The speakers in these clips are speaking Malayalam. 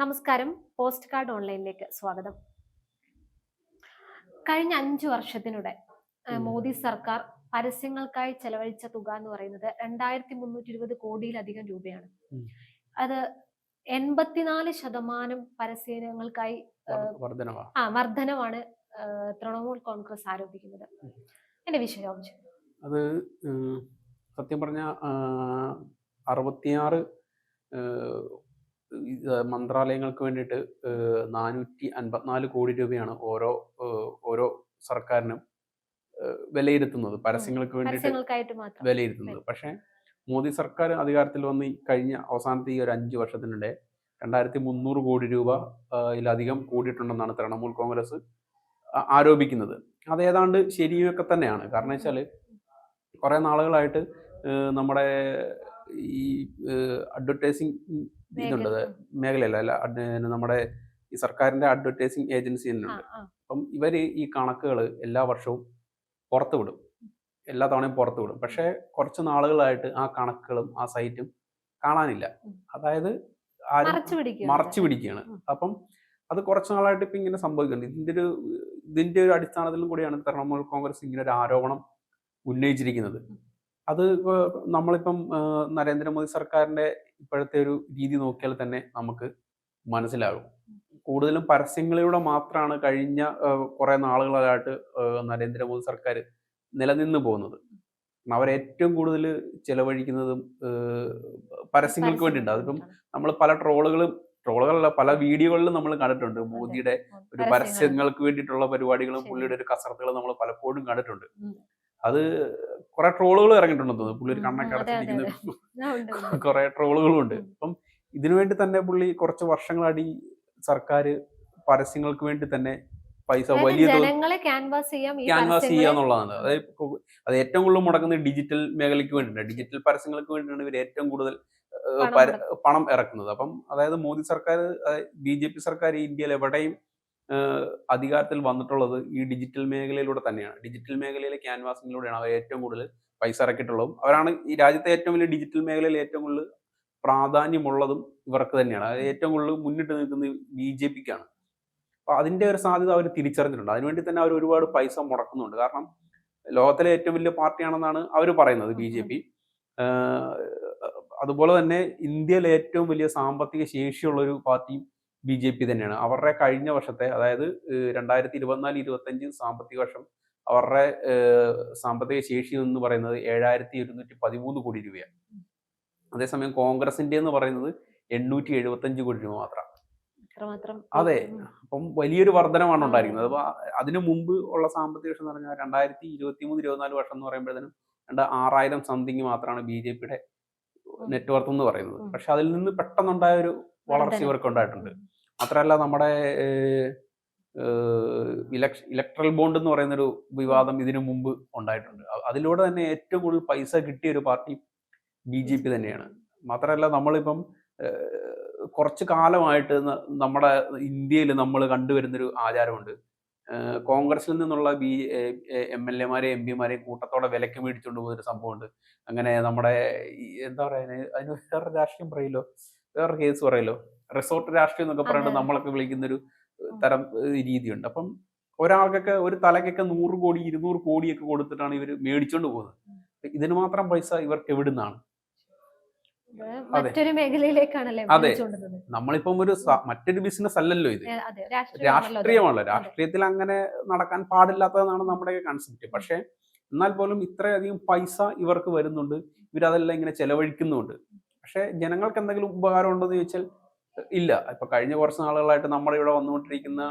നമസ്കാരം. പോസ്റ്റ് കാർഡ് ഓൺലൈനിലേക്ക് സ്വാഗതം. കഴിഞ്ഞ അഞ്ചു വർഷത്തിനിടെ മോദി സർക്കാർ പരസ്യങ്ങൾക്കായി ചെലവഴിച്ച തുക എന്ന് പറയുന്നത് രണ്ടായിരത്തി മുന്നൂറ്റി ഇരുപത് കോടിയിലധികം രൂപയാണ്. അത് എൺപത്തിനാല് ശതമാനം പരസ്യങ്ങൾക്കായി ആ വർധനമാണ് തൃണമൂൽ കോൺഗ്രസ് ആരോപിക്കുന്നത്. എന്റെ വിശദാംശം. അത് സത്യം പറഞ്ഞ അറുപത്തിയാറ് മന്ത്രാലയങ്ങൾക്ക് വേണ്ടിയിട്ട് നാനൂറ്റി അൻപത്തിനാല് കോടി രൂപയാണ് ഓരോ ഓരോ സർക്കാരിനും വിലയിരുത്തുന്നത്. പരസ്യങ്ങൾക്ക് വേണ്ടിയിട്ട് വിലയിരുത്തുന്നത്. പക്ഷേ മോദി സർക്കാർ അധികാരത്തിൽ വന്ന് കഴിഞ്ഞ അവസാനത്തെ ഈ ഒരു അഞ്ച് വർഷത്തിനിടെ രണ്ടായിരത്തി മുന്നൂറ് കോടി രൂപ ഇതിലധികം കൂടിയിട്ടുണ്ടെന്നാണ് തൃണമൂൽ കോൺഗ്രസ് ആരോപിക്കുന്നത്. അത് ഏതാണ്ട് ശരിയൊക്കെ തന്നെയാണ്. കാരണം വെച്ചാൽ കുറേ നാളുകളായിട്ട് നമ്മുടെ ഈ അഡ്വർടൈസിങ് ഇതുണ്ട് മേഖല. മേഖലയല്ല അല്ല നമ്മുടെ ഈ സർക്കാരിന്റെ അഡ്വർടൈസിങ് ഏജൻസി തന്നെയുണ്ട്. അപ്പം ഇവർ ഈ കണക്കുകൾ എല്ലാ വർഷവും പുറത്തു വിടും. എല്ലാ തവണയും പുറത്തു വിടും. പക്ഷേ കുറച്ച് നാളുകളായിട്ട് ആ കണക്കുകളും ആ സൈറ്റും കാണാനില്ല. അതായത് മറച്ചു പിടിക്കുക മറച്ചു പിടിക്കുകയാണ്. അപ്പം അത് കുറച്ച് നാളായിട്ട് ഇപ്പം ഇങ്ങനെ സംഭവിക്കുന്നുണ്ട്. ഇതിന്റെ ഒരു ഇതിന്റെ ഒരു അടിസ്ഥാനത്തിലും കൂടിയാണ് തൃണമൂൽ കോൺഗ്രസ് ഇങ്ങനെ ഒരു ആരോപണം ഉന്നയിച്ചിരിക്കുന്നത്. അത് നമ്മളിപ്പം നരേന്ദ്രമോദി സർക്കാരിന്റെ ഇപ്പോഴത്തെ ഒരു രീതി നോക്കിയാൽ തന്നെ നമുക്ക് മനസ്സിലാകും. കൂടുതലും പരസ്യങ്ങളിലൂടെ മാത്രമാണ് കഴിഞ്ഞ കുറെ നാളുകളായിട്ട് നരേന്ദ്രമോദി സർക്കാർ നിലനിന്ന് പോകുന്നത്. അവർ ഏറ്റവും കൂടുതൽ ചെലവഴിക്കുന്നതും പരസ്യങ്ങൾക്ക് വേണ്ടിയിട്ടുണ്ട് അതിപ്പം നമ്മൾ പല ട്രോളുകളും ട്രോളുകളല്ല പല വീഡിയോകളിലും നമ്മൾ കണ്ടിട്ടുണ്ട്. മോദിയുടെ ഒരു പരസ്യങ്ങൾക്ക് വേണ്ടിയിട്ടുള്ള പരിപാടികളും. പുള്ളിയുടെ ഒരു കസർത്തുകളും നമ്മൾ പലപ്പോഴും കണ്ടിട്ടുണ്ട്. അത് കുറെ ട്രോളുകൾ ഇറങ്ങിയിട്ടുണ്ടെന്ന് തോന്നുന്നു. പുള്ളി ഒരു കണ്ണൊക്കെ അടച്ചിരിക്കുന്ന. കുറെ ട്രോളുകളും ഉണ്ട് അപ്പം ഇതിനു വേണ്ടി തന്നെ പുള്ളി കുറച്ച് വർഷങ്ങളാടി സർക്കാർ പരസ്യങ്ങൾക്ക് വേണ്ടി തന്നെ പൈസ വലിയ ക്യാൻവാസ് ചെയ്യാം എന്നുള്ളതാണ്. അതായത് അത് ഏറ്റവും കൂടുതൽ മുടക്കുന്നത് ഡിജിറ്റൽ മേഖലയ്ക്ക് വേണ്ടിയിട്ടാണ് ഡിജിറ്റൽ പരസ്യങ്ങൾക്ക് വേണ്ടിയിട്ടാണ് ഇവർ ഏറ്റവും കൂടുതൽ പണം ഇറക്കുന്നത്. അപ്പം അതായത് മോദി സർക്കാർ ബി ജെ പി സർക്കാർ ഇന്ത്യയിൽ എവിടെയും അധികാരത്തിൽ വന്നിട്ടുള്ളത് ഈ ഡിജിറ്റൽ മേഖലയിലൂടെ തന്നെയാണ്. ഡിജിറ്റൽ മേഖലയിലെ ക്യാൻവാസിങ്ങിലൂടെയാണ് അവർ ഏറ്റവും കൂടുതൽ പൈസ ഇറക്കിയിട്ടുള്ളതും. അവരാണ് ഈ രാജ്യത്തെ ഏറ്റവും വലിയ ഡിജിറ്റൽ മേഖലയിൽ ഏറ്റവും കൂടുതൽ പ്രാധാന്യമുള്ളതും ഇവർക്ക് തന്നെയാണ്. അത് ഏറ്റവും കൂടുതൽ മുന്നിട്ട് നിൽക്കുന്നത് ബി ജെ പിക്കാണ്. അപ്പൊ അതിന്റെ ഒരു സാധ്യത അവർ തിരിച്ചറിഞ്ഞിട്ടുണ്ട്. അതിനുവേണ്ടി തന്നെ അവർ ഒരുപാട് പൈസ മുടക്കുന്നുണ്ട്. കാരണം ലോകത്തിലെ ഏറ്റവും വലിയ പാർട്ടിയാണെന്നാണ് അവർ പറയുന്നത് ബി ജെ പി. അതുപോലെ തന്നെ ഇന്ത്യയിലെ ഏറ്റവും വലിയ സാമ്പത്തിക ശേഷിയുള്ള ഒരു പാർട്ടിയും ബി ജെ പി തന്നെയാണ്. അവരുടെ കഴിഞ്ഞ വർഷത്തെ അതായത് രണ്ടായിരത്തി ഇരുപത്തിനാല് ഇരുപത്തഞ്ച് സാമ്പത്തിക വർഷം അവരുടെ സാമ്പത്തിക ശേഷി എന്ന് പറയുന്നത് ഏഴായിരത്തി ഇരുന്നൂറ്റി പതിമൂന്ന് കോടി രൂപയാണ്. അതേസമയം കോൺഗ്രസിന്റെ എന്ന് പറയുന്നത് എണ്ണൂറ്റി എഴുപത്തഞ്ച് കോടി രൂപ മാത്രമാണ് അതെ. അപ്പം വലിയൊരു വർധനമാണ് ഉണ്ടായിരിക്കുന്നത് അപ്പൊ അതിനു മുമ്പ് ഉള്ള സാമ്പത്തിക വർഷം എന്ന് പറഞ്ഞാൽ രണ്ടായിരത്തി ഇരുപത്തി മൂന്ന് ഇരുപത്തിനാല് വർഷം എന്ന് പറയുമ്പോഴത്തേനും രണ്ട് ആറായിരം സംതിങ് മാത്രമാണ് ബി ജെ പിയുടെ നെറ്റ്വർത്ത് എന്ന് പറയുന്നത്. പക്ഷെ അതിൽ നിന്ന് പെട്ടെന്നുണ്ടായ ഒരു വളർച്ച. ഇവർക്ക് ഉണ്ടായിട്ടുണ്ട്. മാത്രമല്ല നമ്മുടെ ഇലക്ട്രൽ ബോണ്ട് എന്ന് പറയുന്ന ഒരു വിവാദം ഇതിനു മുമ്പ് ഉണ്ടായിട്ടുണ്ട്. അതിലൂടെ തന്നെ ഏറ്റവും കൂടുതൽ പൈസ കിട്ടിയ ഒരു പാർട്ടി ബി ജെ പി തന്നെയാണ്. മാത്രമല്ല നമ്മളിപ്പം കുറച്ച് കാലമായിട്ട് നമ്മുടെ ഇന്ത്യയിൽ നമ്മൾ കണ്ടുവരുന്നൊരു ആചാരമുണ്ട്. കോൺഗ്രസിൽ നിന്നുള്ള ബി എം എൽ എമാരെയും എം പിമാരെയും കൂട്ടത്തോടെ വിലക്ക് മേടിച്ചുകൊണ്ട് പോകുന്നൊരു സംഭവമുണ്ട്. അങ്ങനെ നമ്മുടെ എന്താ പറയുക അതിന് വേറെ രാഷ്ട്രീയം പറയല്ലോ? വേറെ കേസ് പറയല്ലോ. റിസോർട്ട് രാഷ്ട്രീയം എന്നൊക്കെ പറയുന്നത് നമ്മളൊക്കെ വിളിക്കുന്നൊരു തരം രീതിയുണ്ട്. അപ്പം ഒരാൾക്കൊക്കെ ഒരു തലക്കൊക്കെ നൂറ് കോടി ഇരുന്നൂറ് കോടിയൊക്കെ കൊടുത്തിട്ടാണ് ഇവർ മേടിച്ചോണ്ട് പോകുന്നത്. ഇതിന് മാത്രം പൈസ ഇവർക്ക് എവിടുന്നാണ്? മറ്റൊരു മേഖലയിലേക്കാണല്ലേ അതെ. നമ്മളിപ്പം ഒരു മറ്റൊരു ബിസിനസ് അല്ലല്ലോ ഇത്. രാഷ്ട്രീയമാണല്ലോ. രാഷ്ട്രീയത്തിൽ അങ്ങനെ നടക്കാൻ പാടില്ലാത്തതെന്നാണ് നമ്മുടെ കൺസെപ്റ്റ് പക്ഷെ എന്നാൽ പോലും ഇത്രയധികം പൈസ ഇവർക്ക് വരുന്നുണ്ട്. ഇവരതെല്ലാം ഇങ്ങനെ ചെലവഴിക്കുന്നുണ്ട്. പക്ഷെ ജനങ്ങൾക്ക് എന്തെങ്കിലും ഉപകാരം ഉണ്ടോ എന്ന് ചോദിച്ചാൽ ഇല്ല. ഇപ്പൊ കഴിഞ്ഞ കുറച്ച് നാളുകളായിട്ട് നമ്മുടെ ഇവിടെ വന്നുകൊണ്ടിരിക്കുന്ന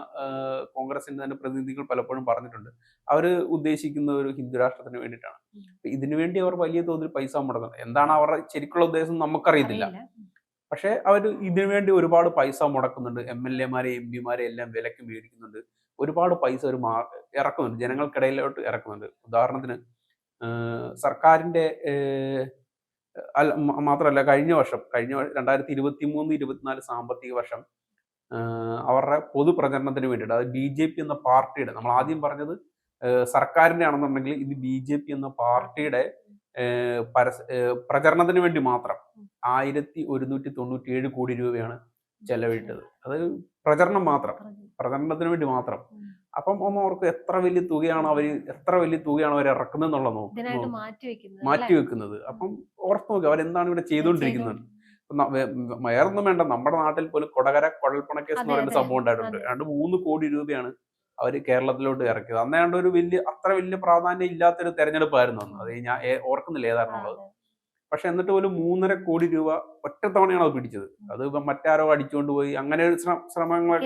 കോൺഗ്രസിന്റെ തന്നെ പ്രതിനിധികൾ പലപ്പോഴും പറഞ്ഞിട്ടുണ്ട്. അവർ ഉദ്ദേശിക്കുന്ന ഒരു ഹിന്ദു രാഷ്ട്രത്തിന് വേണ്ടിയിട്ടാണ്. ഇതിനു വേണ്ടി അവർ വലിയ തോതിൽ പൈസ മുടക്കുന്നത്. എന്താണ് അവരുടെ ശരിക്കുള്ള ഉദ്ദേശം നമുക്കറിയത്തില്ല. പക്ഷെ അവർ ഇതിനു വേണ്ടി ഒരുപാട് പൈസ മുടക്കുന്നുണ്ട്. എം എൽ എമാരെ എം പിമാരെ എല്ലാം വിലക്ക് മേടിക്കുന്നുണ്ട്. ഒരുപാട് പൈസ ഒരു മാ ഇറക്കുന്നുണ്ട്. ജനങ്ങൾക്കിടയിലോട്ട് ഇറക്കുന്നുണ്ട്. ഉദാഹരണത്തിന് സർക്കാരിന്റെ അല്ല മാത്രമല്ല കഴിഞ്ഞ വർഷം കഴിഞ്ഞ രണ്ടായിരത്തി ഇരുപത്തി മൂന്ന് ഇരുപത്തിനാല് സാമ്പത്തിക വർഷം അവരുടെ പൊതുപ്രചരണത്തിന് വേണ്ടിയിട്ട് അത് ബി ജെ പി എന്ന പാർട്ടിയുടെ നമ്മൾ ആദ്യം പറഞ്ഞത് സർക്കാരിന്റെ സർക്കാരിന്റെ ആണെന്നുണ്ടെങ്കിൽ ഇത് ബി ജെ പി എന്ന പാർട്ടിയുടെ പരസ് പ്രചരണത്തിന് വേണ്ടി മാത്രം ആയിരത്തി ഒരുന്നൂറ്റി തൊണ്ണൂറ്റി ഏഴ് കോടി രൂപയാണ് ചെലവിട്ടത് അത് പ്രചരണം മാത്രം പ്രചരണത്തിന് വേണ്ടി മാത്രം. അപ്പം ഒന്ന് അവർക്ക് എത്ര വലിയ തുകയാണ് അവർ എത്ര വലിയ തുകയാണ് അവർ ഇറക്കുന്നത് എന്നുള്ള നോക്കും. മാറ്റി വെക്കുന്നത് അപ്പം ഓർത്ത് നോക്കുക അവരെന്താണ് ഇവിടെ ചെയ്തുകൊണ്ടിരിക്കുന്നത്? വേറൊന്നും വേണ്ട. നമ്മുടെ നാട്ടിൽ പോലും കൊടകര കുഴൽപ്പണക്കേസ് എന്ന് അതെ, പറയുന്ന സംഭവം ഉണ്ടായിട്ടുണ്ട്. രണ്ട് മൂന്ന് കോടി രൂപയാണ് അവർ കേരളത്തിലോട്ട് ഇറക്കിയത്. അന്നേണ്ട ഒരു വലിയ അത്ര വലിയ പ്രാധാന്യം ഇല്ലാത്തൊരു തെരഞ്ഞെടുപ്പായിരുന്നു അന്ന്. അത് ഞാൻ ഓർക്കുന്നില്ല ഏതായിരുന്നുള്ളത്. പക്ഷെ എന്നിട്ട് പോലും മൂന്നര കോടി രൂപ ഒറ്റത്തവണയാണ് അത് പിടിച്ചത്. അത് ഇപ്പം മറ്റാരോ അടിച്ചുകൊണ്ട് പോയി അങ്ങനെ ഒരു ശ്ര- ശ്രമങ്ങളൊക്കെ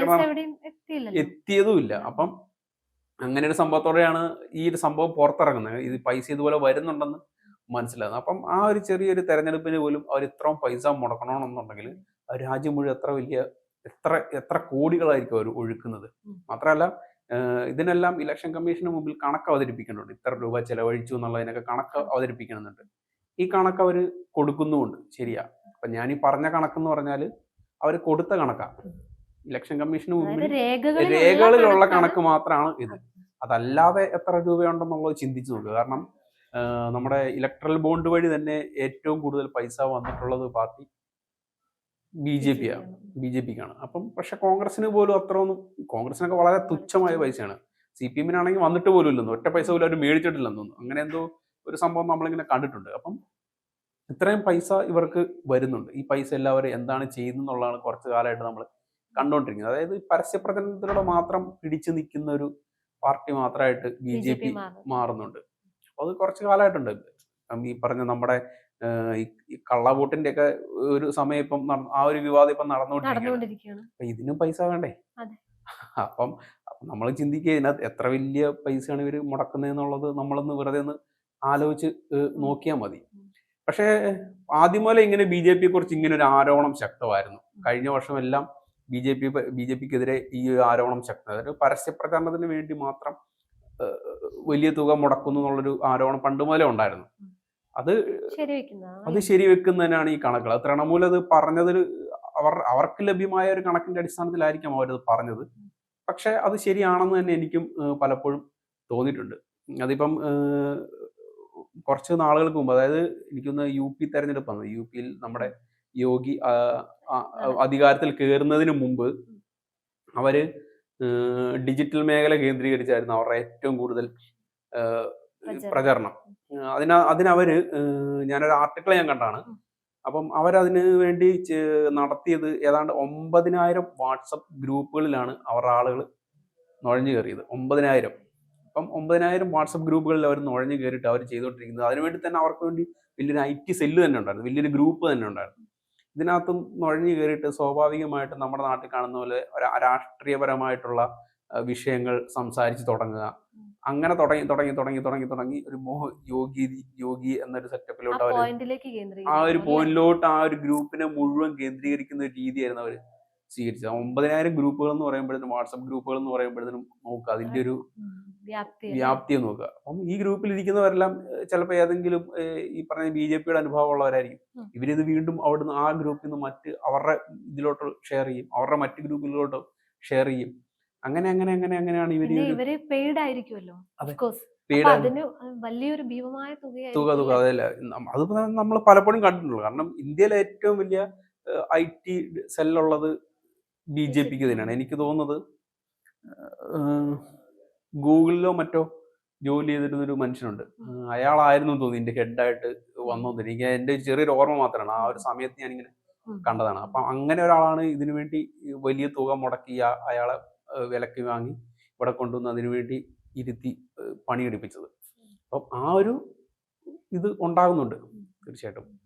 എത്തിയതും ഇല്ല. എത്തിയതുമില്ല അപ്പം അങ്ങനെ ഒരു സംഭവത്തോടെയാണ് ഈ ഒരു സംഭവം പുറത്തിറങ്ങുന്നത്. ഇത് പൈസ ഇതുപോലെ വരുന്നുണ്ടെന്ന് മനസ്സിലാകുന്നത്. അപ്പം ആ ഒരു ചെറിയൊരു തെരഞ്ഞെടുപ്പിന് പോലും അവർ ഇത്രയും പൈസ മുടക്കണമെന്നുണ്ടെങ്കിൽ ആ രാജ്യം മുഴുവൻ എത്ര വലിയ എത്ര എത്ര കോടികളായിരിക്കും അവർ ഒഴുക്കുന്നത്. മാത്രമല്ല ഇതിനെല്ലാം ഇലക്ഷൻ കമ്മീഷന് മുമ്പിൽ കണക്ക് അവതരിപ്പിക്കുന്നുണ്ട്. ഇത്ര രൂപ ചെലവഴിച്ചു എന്നുള്ളതിനൊക്കെ കണക്ക് അവതരിപ്പിക്കുന്നുണ്ട്. ഈ കണക്ക് അവർ കൊടുക്കുന്നുമുണ്ട്. ശരിയാ. അപ്പൊ ഞാൻ ഈ പറഞ്ഞ കണക്ക് എന്ന് പറഞ്ഞാൽ അവർ കൊടുത്ത കണക്കാണ് ഇലക്ഷൻ കമ്മീഷന് മുമ്പിൽ രേഖകളിലുള്ള കണക്ക് മാത്രമാണ് ഇത്. അതല്ലാതെ എത്ര രൂപയുണ്ടെന്നുള്ളത് ചിന്തിച്ചു നോക്കുക കാരണം നമ്മുടെ ഇലക്ട്രൽ ബോണ്ട് വഴി തന്നെ ഏറ്റവും കൂടുതൽ പൈസ വന്നിട്ടുള്ളത് പാർട്ടി ബി ജെ പി ആണ് ബി ജെ പിക്കാണ്. അപ്പം പക്ഷെ കോൺഗ്രസിന് പോലും അത്ര ഒന്നും കോൺഗ്രസിനൊക്കെ വളരെ തുച്ഛമായ പൈസയാണ്. സി പി എമ്മിനാണെങ്കിൽ വന്നിട്ട് പോലും ഇല്ലെന്ന് ഒറ്റ പൈസ പോലും അവർ മേടിച്ചിട്ടില്ലെന്നു അങ്ങനെ എന്തോ ഒരു സംഭവം നമ്മളിങ്ങനെ കണ്ടിട്ടുണ്ട്. അപ്പം ഇത്രയും പൈസ ഇവർക്ക് വരുന്നുണ്ട്. ഈ പൈസ എല്ലാവരും എന്താണ് ചെയ്യുന്നതെന്നുള്ളതാണ് കുറച്ച് കാലമായിട്ട് നമ്മൾ കണ്ടുകൊണ്ടിരിക്കുന്നത് അതായത് പരസ്യ പ്രചരണത്തിലൂടെ മാത്രം പിടിച്ചു നിൽക്കുന്ന ഒരു പാർട്ടി മാത്രമായിട്ട് ബി ജെ പി മാറുന്നുണ്ട്. അപ്പോൾ അത് കുറച്ച് കാലമായിട്ടുണ്ട്. ഈ പറഞ്ഞ നമ്മുടെ ഈ കള്ളവോട്ടിന്റെ ഒക്കെ ഒരു സമയം ഇപ്പം ആ ഒരു വിവാദം ഇപ്പം നടന്നുകൊണ്ടിരിക്കുകയാണ്. അപ്പൊ ഇതിനും പൈസ വേണ്ടേ. അപ്പം നമ്മൾ ചിന്തിക്കുക ഇതിനകത്ത് എത്ര വലിയ പൈസയാണ് ഇവർ മുടക്കുന്നതെന്നുള്ളത് നമ്മളൊന്ന് വെറുതെ ഒന്ന് ആലോചിച്ച് നോക്കിയാൽ മതി. പക്ഷേ ആദ്യം മുതലേ ഇങ്ങനെ ബി ജെ പിയെ കുറിച്ച് ഇങ്ങനെ ഒരു ആരോപണം ശക്തമായിരുന്നു. കഴിഞ്ഞ വർഷമെല്ലാം B J P B J പിക്കെതിരെ ഈ ഒരു ആരോപണം ശക്തം. അതായത് പരസ്യ പ്രചാരണത്തിന് വേണ്ടി മാത്രം വലിയ തുക മുടക്കുന്നു എന്നുള്ളൊരു ആരോപണം പണ്ട് മുതലേ ഉണ്ടായിരുന്നു. അത് അത് ശരിവെക്കുന്നതിനാണ് ഈ കണക്കുകൾ. അത് തൃണമൂൽ അത് പറഞ്ഞതിൽ അവർ അവർക്ക് ലഭ്യമായ ഒരു കണക്കിന്റെ അടിസ്ഥാനത്തിലായിരിക്കാം അവരത് പറഞ്ഞത്. പക്ഷെ അത് ശരിയാണെന്ന് തന്നെ എനിക്കും പലപ്പോഴും തോന്നിയിട്ടുണ്ട്. അതിപ്പം കുറച്ച് നാളുകൾക്ക് മുമ്പ് അതായത് എനിക്കൊന്ന് യു പി തെരഞ്ഞെടുപ്പ് വന്നത് യു പിയിൽ നമ്മുടെ യോഗി അധികാരത്തിൽ കയറുന്നതിന് മുമ്പ് അവർ ഡിജിറ്റൽ മേഖല കേന്ദ്രീകരിച്ചായിരുന്നു അവരുടെ ഏറ്റവും കൂടുതൽ പ്രചരണം. അതിന അതിനവര് ഞാനൊരു ആർട്ടിക്കിൾ ഞാൻ കണ്ടാണ്. അപ്പം അവരതിന് വേണ്ടി നടത്തിയത് ഏതാണ്ട് ഒമ്പതിനായിരം വാട്സപ്പ് ഗ്രൂപ്പുകളിലാണ് അവരുടെ ആളുകൾ നുഴഞ്ഞു കയറിയത്. ഒമ്പതിനായിരം. അപ്പം ഒമ്പതിനായിരം വാട്സപ്പ് ഗ്രൂപ്പുകളിൽ അവർ നുഴഞ്ഞു കയറിയിട്ട് അവർ ചെയ്തുകൊണ്ടിരിക്കുന്നത്. അതിനുവേണ്ടി തന്നെ അവർക്ക് വേണ്ടി വലിയൊരു ഐ ടി സെല്ല് തന്നെ ഉണ്ടായിരുന്നു. വലിയൊരു ഗ്രൂപ്പ് തന്നെ ഉണ്ടായിരുന്നു. ഇതിനകത്തും നുഴഞ്ഞു കയറിയിട്ട് സ്വാഭാവികമായിട്ട് നമ്മുടെ നാട്ടിൽ കാണുന്ന പോലെ ഒരു രാഷ്ട്രീയപരമായിട്ടുള്ള വിഷയങ്ങൾ സംസാരിച്ച് തുടങ്ങുക. അങ്ങനെ തുടങ്ങി തുടങ്ങി തുടങ്ങി തുടങ്ങി തുടങ്ങി ഒരു മോഹ യോഗി യോഗി എന്നൊരു സെറ്റപ്പിലോട്ട് അവർ ആ ഒരു പോയിന്റിലോട്ട് ആ ഒരു ഗ്രൂപ്പിനെ മുഴുവൻ കേന്ദ്രീകരിക്കുന്ന ഒരു രീതിയായിരുന്നു അവർ സ്വീകരിച്ചത്. ഒമ്പതിനായിരം ഗ്രൂപ്പുകൾ എന്ന് പറയുമ്പോഴത്തേനും വാട്സപ്പ് ഗ്രൂപ്പുകൾ എന്ന് പറയുമ്പോഴത്തേനും നോക്കുക. അതിന്റെ ഒരു. വ്യാപ്തി നോക്കുക. അപ്പം ഈ ഗ്രൂപ്പിൽ ഇരിക്കുന്നവരെല്ലാം ചിലപ്പോൾ ഏതെങ്കിലും ഈ പറഞ്ഞ ബി ജെ പിയുടെ അനുഭവമുള്ളവരായിരിക്കും. ഉള്ളവരായിരിക്കും ഇവരിത് വീണ്ടും അവിടുന്ന് ആ ഗ്രൂപ്പിൽ നിന്ന് മറ്റ് അവരുടെ ഇതിലോട്ട് ഷെയർ ചെയ്യും. അവരുടെ മറ്റ് ഗ്രൂപ്പിലോട്ട് ഷെയർ ചെയ്യും. അങ്ങനെ അങ്ങനെ അങ്ങനെ അങ്ങനെയാണ് ഇവർ ഇവർ പെയ്ഡ് ആയിരിക്കുമല്ലോ വലിയൊരു ഭീമമായ തുക തുക. അതല്ല അത് നമ്മൾ പലപ്പോഴും കണ്ടിട്ടുള്ളൂ കാരണം ഇന്ത്യയിലെ ഏറ്റവും വലിയ ഐ ടി സെല്ലുള്ളത് ബി ജെ പിക്ക് തന്നെയാണ്. എനിക്ക് തോന്നുന്നത് ഗൂഗിളിലോ മറ്റോ ജോലി ചെയ്തിരുന്ന ഒരു മനുഷ്യനുണ്ട് അയാളായിരുന്നു തോന്നി എന്റെ ഹെഡായിട്ട് വന്നത് എനിക്ക് എന്റെ ഒരു ചെറിയൊരു ഓർമ്മ മാത്രമാണ്. ആ ഒരു സമയത്ത് ഞാൻ ഇങ്ങനെ കണ്ടതാണ്. അപ്പം അങ്ങനെ ഒരാളാണ് ഇതിനു വേണ്ടി വലിയ തുക മുടക്കി അയാളെ വിലക്ക് വാങ്ങി ഇവിടെ കൊണ്ടുവന്ന് അതിനു വേണ്ടി ഇരുത്തി പണിയെടുപ്പിച്ചത്. അപ്പം ആ ഒരു ഇത് ഉണ്ടാകുന്നുണ്ട്. തീർച്ചയായിട്ടും.